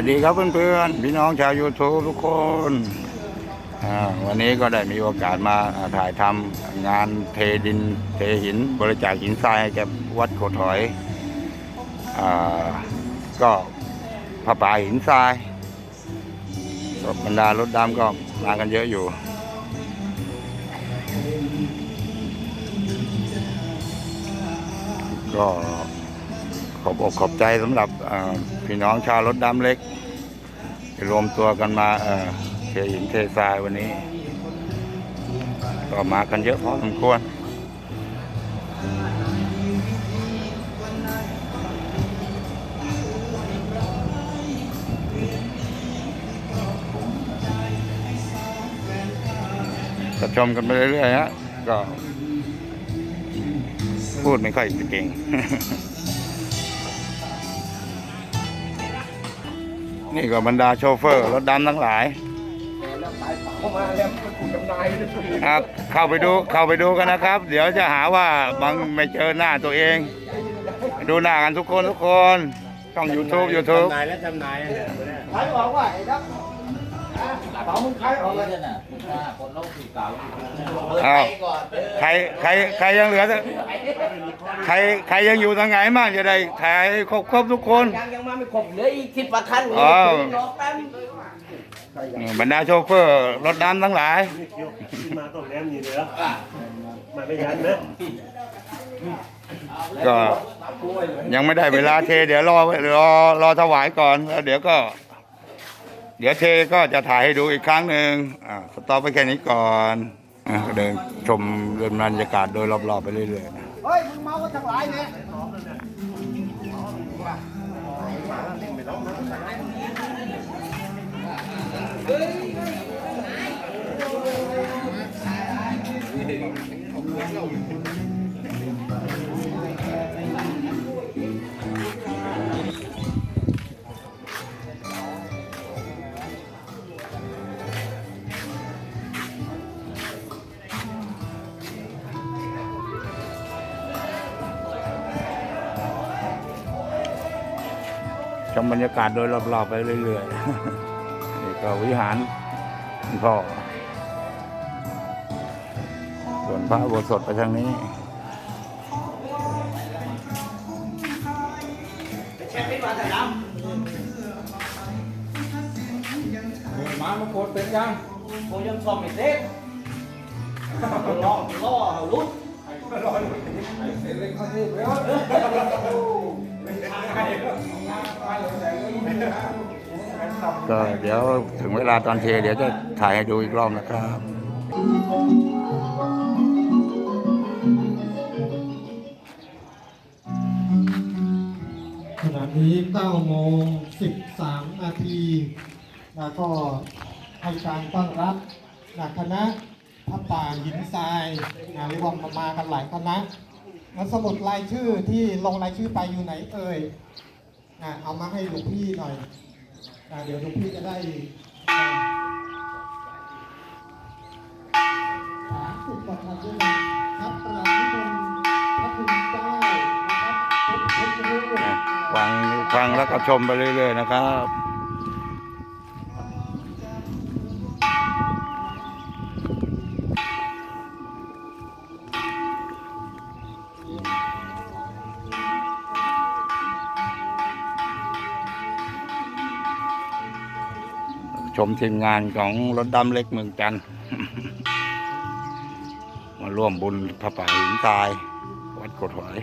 วัสดีครับเพื่อนๆพี่น้องชาวยูทูบทุกคนวันนี้ก็ได้มีโอกาสมาถ่ายทำงานเทดินเทหินบริจาคหินทรายให้แก่วัดโขดถอยอก็พระป่าหินทรายบรรดารถดำก็มากันเยอะอยู่ก็ ขอบอกขอบใจสำหรับพี่น้องชาวรถดำเล็กรวมตัวกันมาเอ่อเทหินเททรายวันนี้ ก็มากันเยอะพอสมควรก็ชมกันไปเรื่อยๆฮะก็พูดไม่ค่อยจะเก่ง นี่ก็บรรดาโชเฟอร์รถดำทั้งหลายเข้ามาแล้วมันถูกจำนายเลยครับเข้าไปดูเข้าไปดูกันนะครับ เดี๋ยวจะหาว่าบางไม่เจอหน้าตัวเองไปดูหน้ากันทุกคนทุกคนช่อง YouTube YouTube จำนายและจำนายอันเนี่ยใครบอกว่าไอ้ดับ เป๋ามึงใครออกเลยอ้าวใครใครใครยังเหลือใครใครยังอยู่ทางไหนบ้างจะได้ถ่ายให้ครบครบทุกคนยังยังมาไม่ครบเหลืออีกสิบกว่าคันอ้าวรอแป๊บบรรดาโชเฟอร์รถดำทั้งหลายนี่เกี่ยวที่มาต้องแนมนี่เด้อมาไม่ยันนะก็ยังไม่ได้เวลาเท เดี๋ยวรอรอรอถวายก่อนแล้วเดี๋ยวก็ เดี๋ยวเทก็จะถ่ายให้ดูอีกครั้งหนึ่งอ่าสต็อปไปแค่นี้ก่อนอะเดินชมเรื่องบรรยากาศโดยรอบๆไปเรื่อยเฮ้ย มึงเมากันทั้งหลายเนี่ย ชมบรรยากาศโดยรอบๆไปเรื่อยๆนี่ก็วิหารหลวงพ่อส่วนพระอุโบสถไปทางนี้มามาโคตรเป็นยังโคยังซ่อมไม่เสร็จล่อล่อลุด ก็เดี๋ยวถึงเวลาตอนเทเดี๋ยวจะถ่ายให้ดูอีกรอบนะครับขณะนี้9โมง13 นาทีแล้วก็ให้การต้อนรับนะคณะพระป่าหินทรายนะเรียกว่ามากันหลายคณะแล้วสมุดรายชื่อที่ลงรายชื่อไปอยู่ไหนเอ่ย นะเอามาให้หลวงพี่หน่อยนะเดี๋ยวหลวงพี่จะได้อ่าสามสิบกว่าท่านด้วยนะครับกราบนิมนต์พระคุณเจ้านะครับทุกทุกรูปนะครับฟังฟังแล้วก็ชมไปเรื่อยๆนะครับ ชมทีมงานของรถดำเล็กเมืองจันทร์มาร่วมบุญพระป่าหินทราย วัดกดหอย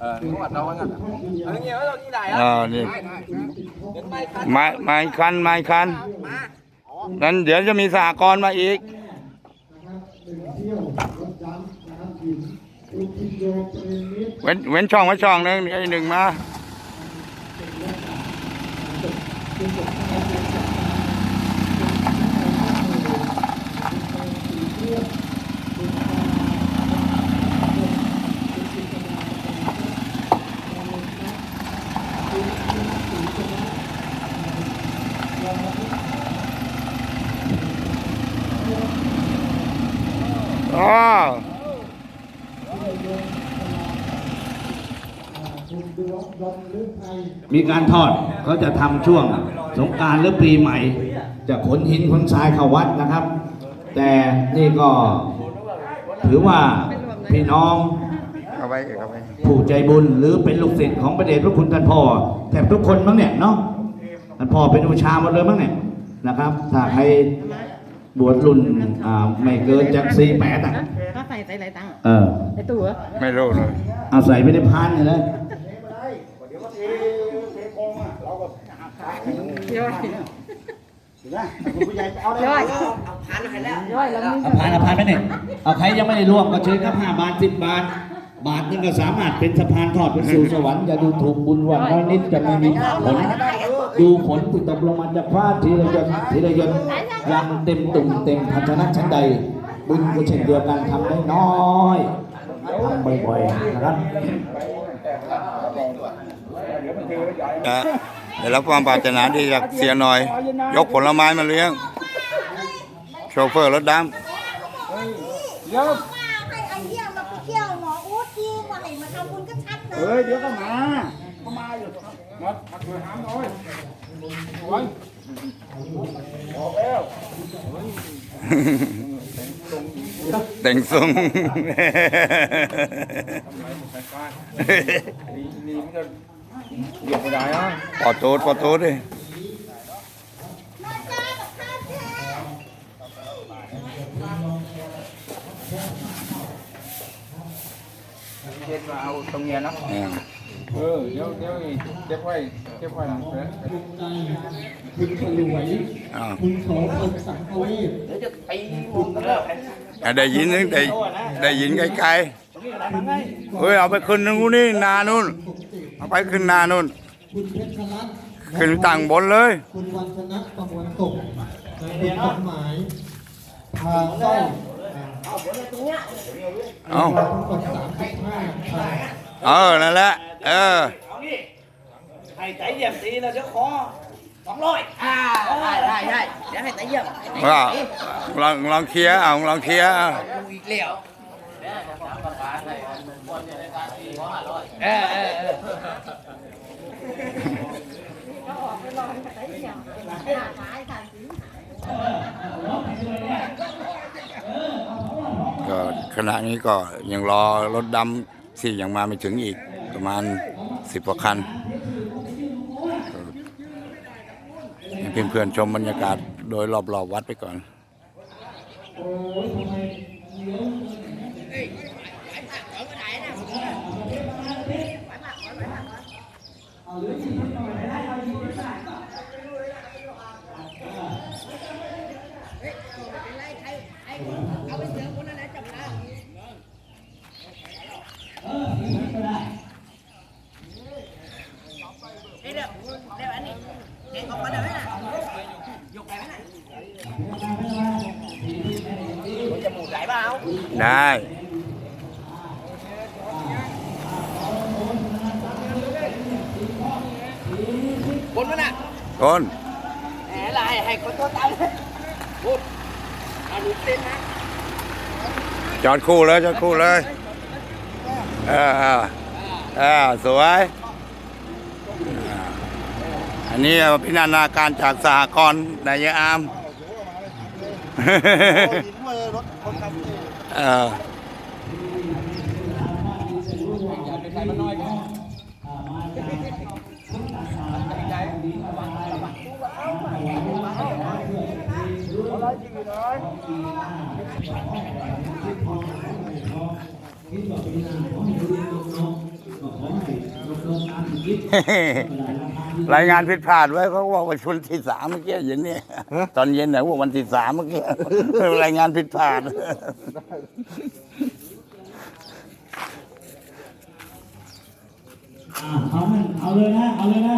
เออนี่วัดเราว่างั้นอันนี้เราที่ไหนอนี่เห็นไมครับไม้ไม้คันไม้คันนั้นเดี๋ยวจะมีสหกรณ์มาอีกเว้นเว้นช่องไว้ช่องนึงไอ้หนึ่งมา อ๋อ มีการทอดเขาจะทำช่วงสงกรารหรือปีใหม่ จะขนหินขนทรายเข้าวัดนะครับ แต่นี่ก็ถือว่าพี่น้องเข้าไปเข้าไปผู้ใจบุญหรือเป็นลูกศิษย์ของประเดชพระคุณท่านพ่อแทบทุกคนมั้งเนี่ยเนาะท่านพ่อเป็นอุชาหมดเลยมั้งเนี่ยนะครับ ถ้าใครบวชรุ่นอ่าไม่เกินจากสี่แปดอะก็ใส่ใส่อะไรตังค์เออไอ้ตู้เหรอไม่รู้เลยเอาใส่ไปในพานเลย นะย่อยย่อยย่อยแล้วมึงเอาพานเอาพานไปเนี่เอาใครยังไม่ได้ร่วมก็เชิญครับห้าบาทสิบบาท บาทนึงก็สามารถเป็นสะพานทอดไปสู่สวรรค์อย่าดูถูกบุญวันน้อยนิดจะไม่มีผลดูผลที่ตกลงมาจากฟ้าทีละยดทีละยดยังเต็มตุ่มเต็มภาชนะชั้นใดบุญก็เช่นเดียวกันทำได้น้อย ทำบ่อยๆนะครับนะได้รับความปรารถนาดีจากเสียหน่อย ยกผลไม้มาเลี้ยง โชเฟอร์รถดเดี๋ยวมาให้ไอ้เหี้ยมาเที่ยวหมออู๊ดดีกว่าให้มาทำบุญก็ชัดนะเฮ้ยเดี๋ยวก็มาก็มาอยู่มาพักเลยหามหน่อยโอ้ยบอกแล้ว ำ แต่งทรง นี่นี่มันก็เดี๋ยวไม่ได้อ่ะ ปอดโต๊ดปอดโต๊ดดิ เช็ดมาเอาตรงเนี้ยนะ อ่า เออเดี๋ยวเดี๋ยวเก็บไว้เก็บไว้นะเออ คุณฉลวย อ้าว คุณโสมสังฆเวช เดี๋ยวจะตีหมดแล้ว อ่ะ ได้ยินนึงได้ได้ยินไกลๆเฮ้ยเอาไปขึ้นนู้นนี่นานู่นเอาไปขึ้นนานู่นนขึ้นตั้งบนเลย คุณวันชนะประมวลสุขคุณต้นหมายพาเส้าเอาทั้งหมดสามสิบห้าทางเออนั่นแหละเออให้ใจเยี่ยมตีแล้วเดี๋ยวขอ องร้อยอ่าได้ได้ได้เดี๋ยวให้ใจเยี่ยมว่าลองลองเคลียร์เอาลองเคลียร์เอาอีกแล้วเออเออเออก็ขณะนี้ก็ยังรอรถดำที่ยังมาไม่ถึงอีกประมาณสิบกว่าคัน ให้เพื่อนๆชมบรรยากาศโดยรอบๆวัดไปก่อนจะหมุนไหลเปล่า ได้ บนมันอะต้นแหมลายให้คนตัวตามพูดอันนี้เต้นนะจอดคู่เลยจอดคู่เลยเออเออเออสวยอ่าอันนี้พินานาการจากสหกรณ์นายอามเออคิดว่าปีหน้าขอให้ดูดีๆน้องๆก็ขอให้ลดลงตามที่คิด รายงานผิดพลาดไว้เขาบอกว่าวันที่สามเมื่อกี้อย่างนี้ตอนเย็นไหนว่าวันที่สามเมื่อกี้รายงานผิดพลาดอ่าเอาให้เอาเลยนะเอาเลยนะ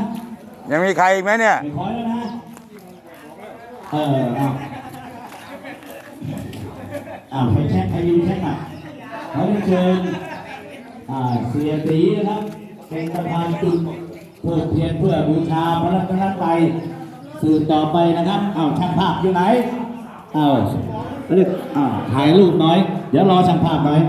ยังมีใครอีกไหมเนี่ยไม่ขอแล้วนะเออเอาอ่าไปแช็คไปยูแช็คอะขอเรียนเชิญอ่าเสียตีนะครับ เป็นประธานจุดเพื่อเทียนเพื่อบูชาพระรัตนตรัยสื่อต่อไปนะครับอ้าวช่างภาพอยู่ไหนอ้าวเรียกอ่าถ่ายรูปน่อย เดี๋ยวรอช่างภาพหน่อย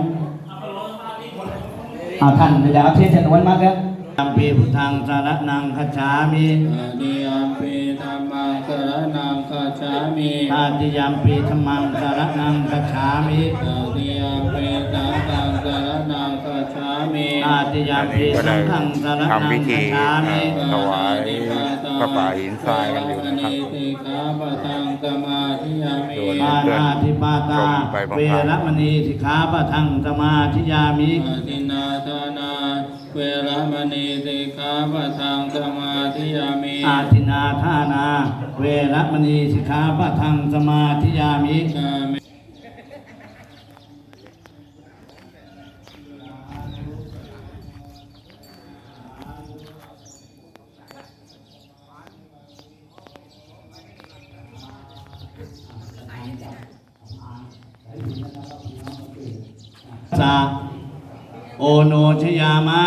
อาท่านเดี๋ยวเทศน์ไว้มาครับ ตัมปีพุทธังสารนังคัจฉามิอานิยมปีธรรมังสรนังคัจฉามิตาติยามปีธรรมังสารนังคัจฉามิอานิยมปีสังฆังสรนังคัจฉามิตาติยามปีสังฆังสารนังทำพิธีคัจฉามิถวายพระป่าหินทรายกันอยู่นะครับสิกขาปะทังสมาธิยามิส่วนปานาธิปาตาไปพร้อมๆเวรมณีสิกขาปะทังสมาธิยามิ เวรมณีสิกขาปะทังสมาธิยามิอาทินาทานา เวรมณีสิกขาปะทังสมาธิยามิยามิสา โอโนชยามะ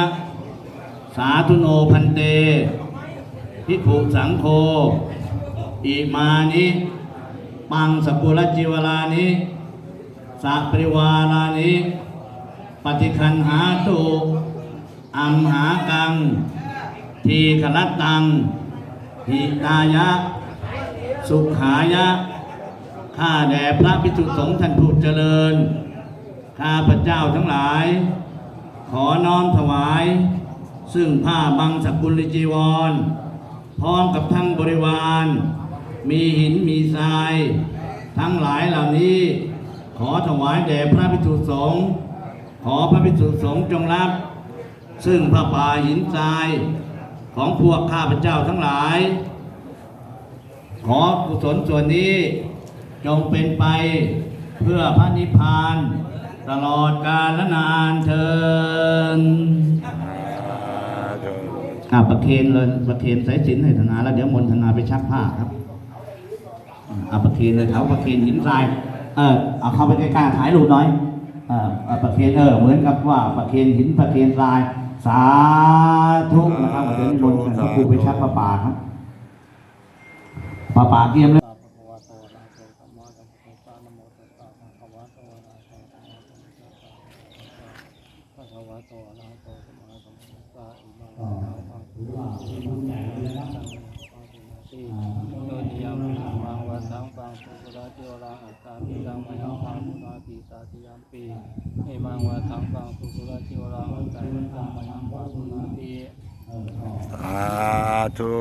สาธุโนพันเตพิกขุสังโฆอิมานิปังสกุลจิวลานิสัปริวาลานิปฏิคันหาตุอัมหากัง ทีขลัตตังหิตายะ สุขายะ ข้าแด่พระภิกษุสงฆ์ท่านผู้เจริญ ข้าพระเจ้าทั้งหลาย ขอน้อมถวาย ซึ่งผ้าบังสกุลจีวร พร้อมกับทั้งบริวาร มีหินมีทราย ทั้งหลายเหล่านี้ ขอถวายแด่พระภิกษุสงฆ์ขอพระภิกษุสงฆ์จงรับ ซึ่งผ้าป่าหินทรายของพวกข้าพเจ้าทั้งหลาย ขอกุศลส่วนนี้จงเป็นไปเพื่อพระนิพพาน ตลอดกาลและนานเทิน อ่าประเคนเลยประเคนสายสินให้ธนาแล้วเดี๋ยวมนธนาไปชักผ้าครับอ่าประเคนเลยเขาประเคนหินทราย เออเอาเข้าไปใกล้ๆถ่ายรูปหน่อยเออเอประเคนเออเหมือนกับว่าประเคนหินประเคนทราย สาธุนะครับเดี๋ยวมนพระครูไปชักผ้าป่าครับผ้าป่าเกียมเลย โดยนิยามมังวัสังปังสุขราเจวราอัตตาปิตังมยังปังมุนาติสาติยามปีเอมังวัสังปังสุขราเจวราอัตตาปิตังมยังปังมุนาติสาธุ